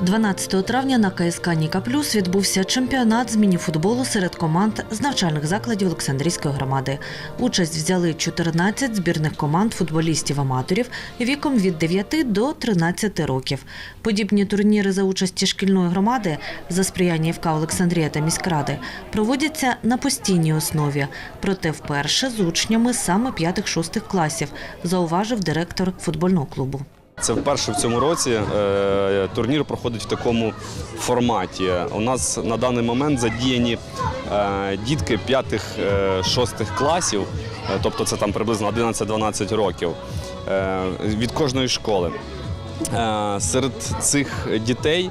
12 травня на КСК Ніка Плюс відбувся чемпіонат з мініфутболу серед команд з навчальних закладів Олександрійської громади. Участь взяли 14 збірних команд футболістів-аматорів віком від 9 до 13 років. Подібні турніри за участі шкільної громади за сприяння ФК Олександрія та міськради проводяться на постійній основі, проте вперше з учнями саме 5-6 класів, зауважив директор футбольного клубу. Це вперше в цьому році е, турнір проходить в такому форматі. У нас на даний момент задіяні е, дітки 5-6 класів, е, тобто це там приблизно 11-12 років від кожної школи. Серед цих дітей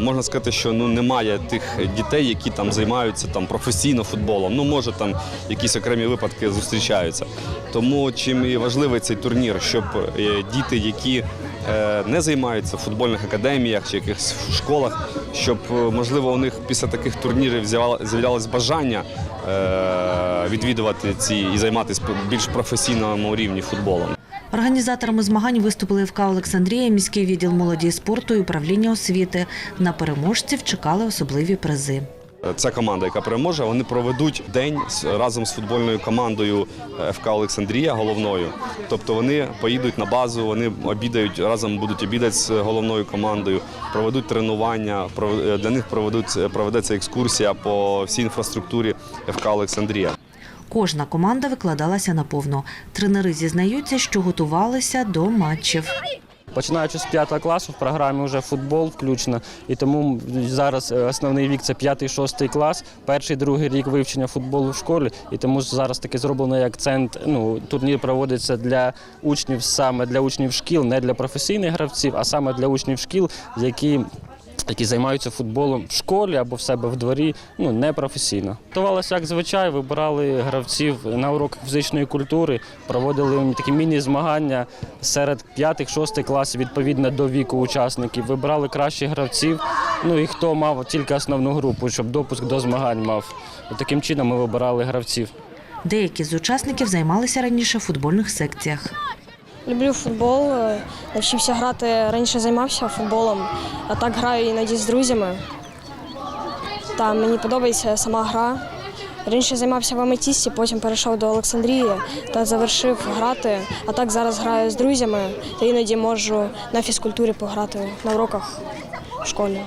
можна сказати, що ну немає тих дітей, які там займаються там професійно футболом. Ну може там якісь окремі випадки зустрічаються. Тому чим і важливий цей турнір, щоб е, діти, які е, не займаються в футбольних академіях чи якихось школах, щоб е, можливо у них після таких турнірів з'являлось бажання е, відвідувати ці і займатися більш професійному рівні футболом. Організаторами змагань виступили ФК Олександрія, міський відділ молоді спорту і управління освіти. На переможців чекали особливі призи. Ця команда, яка переможе, вони проведуть день разом з футбольною командою е, ФК Олександрія головною. Тобто вони поїдуть на базу, вони обідають разом будуть обідати з головною командою, проведуть тренування. е, Для них проведуть проведеться екскурсія по всій інфраструктурі ФК Олександрія. Кожна команда викладалася наповну. Тренери зізнаються, що готувалися до матчів. Починаючи з 5 класу, в програмі вже футбол включено, і тому зараз е, основний вік це 5-6 клас, перший, другий рік вивчення футболу в школі. І тому зараз таки зроблений акцент. Ну, турнір проводиться для учнів саме для учнів шкіл, не для професійних гравців, а саме для учнів шкіл, які які займаються футболом в школі або в себе в дворі, ну не професійно. Готувалося як звичай, вибирали гравців на уроках фізичної культури, проводили такі міні-змагання серед 5-6 класів відповідно до віку учасників. Вибирали кращих гравців. Ну і хто мав тільки основну групу, щоб допуск до змагань мав. Таким чином ми вибирали гравців. Деякі з учасників займалися раніше в футбольних секціях. Люблю футбол, е, навчився грати, раніше займався футболом, а так граю іноді з друзями. Та мені подобається сама гра. Раніше займався в Аметісті, потім перейшов до Олександрії та завершив грати. А так зараз граю з друзями та іноді можу на фізкультурі пограти на уроках в школі.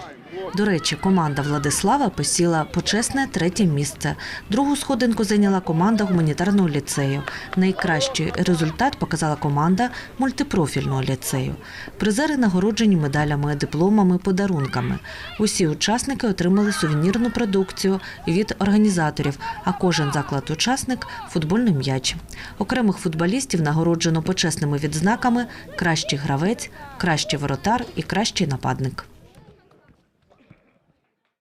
До речі, команда Владислава посіла почесне третє місце. Другу сходинку зайняла команда гуманітарного ліцею. Найкращий результат показала команда мультипрофільного ліцею. Призери нагороджені медалями, дипломами, подарунками. Усі учасники отримали сувенірну продукцію від організаторів, а кожен заклад-учасник футбольний м'яч. Окремих футболістів нагороджено почесними відзнаками кращий гравець, кращий воротар і кращий нападник.